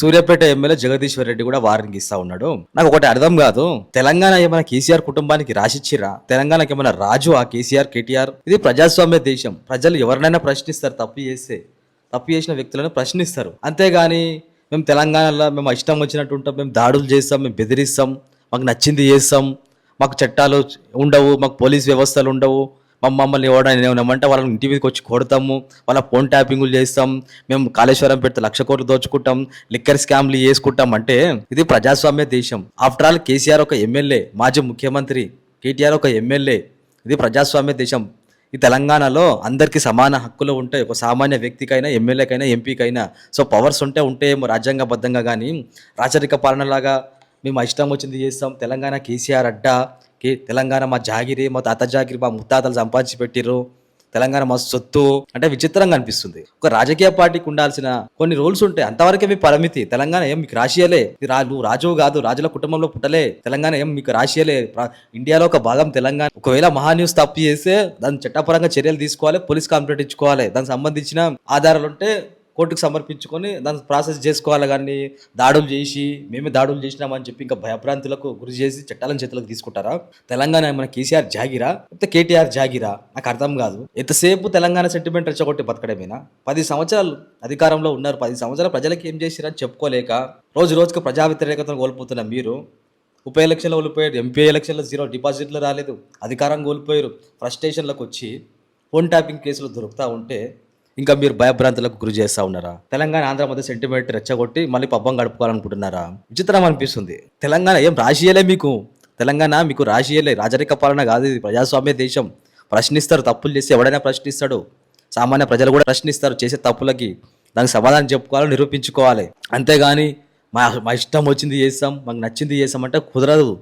Suryapet MLA Jagadishwar Reddy కూడా warning ఇస్తా ఉన్నాడు. నాకు ఒకటి అర్థం కాదు. తెలంగాణ ఏమైనా కేసీఆర్ కుటుంబానికి రాసిచ్చిరా తెలంగాణకి ఏమైనా రాజు ఆ కేసీఆర్ కేటీఆర్? ఇది ప్రజాస్వామ్య దేశం. ప్రజలు ఎవరినైనా ప్రశ్నిస్తారు తప్పు చేస్తే. తప్పు చేసిన వ్యక్తులను ప్రశ్నిస్తారు. అంతేగాని మేము తెలంగాణలో మేము ఇష్టం వచ్చినట్టు ఉంటాం మేము దాడులు చేస్తాం మేము బెదిరిస్తాం మాకు నచ్చింది చేస్తాం మాకు చట్టాలు ఉండవు మాకు పోలీస్ వ్యవస్థలు ఉండవు మమ్మల్ని ఎవడని ఏమన్నామంటే వాళ్ళని ఇంటి మీదకి వచ్చి కొడతాము. వాళ్ళ ఫోన్ ట్యాపింగ్లు చేస్తాం. మేము కాళేశ్వరం పెడితే లక్ష కోట్లు దోచుకుంటాం. లిక్కర్ స్కామ్లు చేసుకుంటాం అంటే ఇది ప్రజాస్వామ్య దేశం. ఆఫ్టర్ ఆల్ కేసీఆర్ ఒక ఎమ్మెల్యే మాజీ ముఖ్యమంత్రి కేటీఆర్ ఒక ఎమ్మెల్యే. ఇది ప్రజాస్వామ్య దేశం. ఈ తెలంగాణలో అందరికీ సమాన హక్కులు ఉంటాయి. ఒక సామాన్య వ్యక్తికైనా ఎమ్మెల్యేకైనా ఎంపీకైనా. సో పవర్స్ ఉంటే ఉంటేమో రాజ్యాంగబద్ధంగా కానీ రాచరిక పాలనలాగా మేము ఇష్టం వచ్చింది చేస్తాం. తెలంగాణ కేసీఆర్ అడ్డా. తెలంగాణ మా జాగిరి మా తాత జాగిరి మా ముత్తాతలు సంపాదించి పెట్టిర్రు తెలంగాణ మా సొత్తు. అంటే విచిత్రంగా అనిపిస్తుంది. ఒక రాజకీయ పార్టీకి ఉండాల్సిన కొన్ని రూల్స్ ఉంటాయి అంతవరకే మీ పరిమితి. తెలంగాణ ఏం మీకు రాసియలే నువ్వు రాజు కాదు రాజుల కుటుంబంలో పుట్టలే. తెలంగాణ ఏం మీకు రాసియలే ఇండియాలో ఒక భాగం తెలంగాణ. ఒకవేళ మహాన్యూస్ తప్పు చేస్తే దాని చట్టపరంగా చర్యలు తీసుకోవాలి పోలీస్ కంప్లైంట్ ఇచ్చుకోవాలి. దానికి సంబంధించిన ఆధారాలు ఉంటే కోర్టుకు సమర్పించుకొని దాన్ని ప్రాసెస్ చేసుకోవాలి కానీ దాడులు చేసి మేమే దాడులు చేసినామని చెప్పి ఇంకా భయభ్రాంతులకు గురి చేసి చట్టాలను చేతులకు తీసుకుంటారా? తెలంగాణ మన కేసీఆర్ జాగిరా? లేకపోతే కేటీఆర్ జాగిరా? నాకు అర్థం కాదు. ఎంతసేపు తెలంగాణ సెంటిమెంట్ రెచ్చగొట్టి బతకడమేనా? పది సంవత్సరాలు అధికారంలో ఉన్నారు. పది సంవత్సరాలు ప్రజలకు ఏం చేసిరని చెప్పుకోలేక రోజు రోజుకు ప్రజా వ్యతిరేకతను కోల్పోతున్న మీరు. ఉప ఎలక్షన్లో కోల్పోయారు ఎంపీ ఎలక్షన్లో జీరో డిపాజిట్లు రాలేదు. అధికారం కోల్పోయారు. ఫ్రస్ట్రేషన్లకు వచ్చి ఫోన్ ట్యాపింగ్ కేసులు దొరుకుతూ ఉంటే ఇంకా మీరు భయభ్రాంతులకు గురి చేస్తా ఉన్నారా? తెలంగాణ ఆంధ్ర మధ్య సెంటిమెంట్ రెచ్చగొట్టి మళ్ళీ పబ్బం గడుపుకోవాలనుకుంటున్నారా? విచిత్రం అనిపిస్తుంది. తెలంగాణ ఏం రాజీయలే మీకు? తెలంగాణ మీకు రాజీయలే రాజరిక పాలన కాదు ఇది. ప్రజాస్వామ్య దేశం. ప్రశ్నిస్తారు తప్పులు చేసి ఎవడైనా ప్రశ్నిస్తాడు? సామాన్య ప్రజలు కూడా ప్రశ్నిస్తారు చేసే తప్పులకి. దానికి సమాధానం చెప్పుకోవాలి నిరూపించుకోవాలి. అంతేగాని మా మా ఇష్టం వచ్చింది చేస్తాం మాకు నచ్చింది చేస్తామంటే కుదరదు.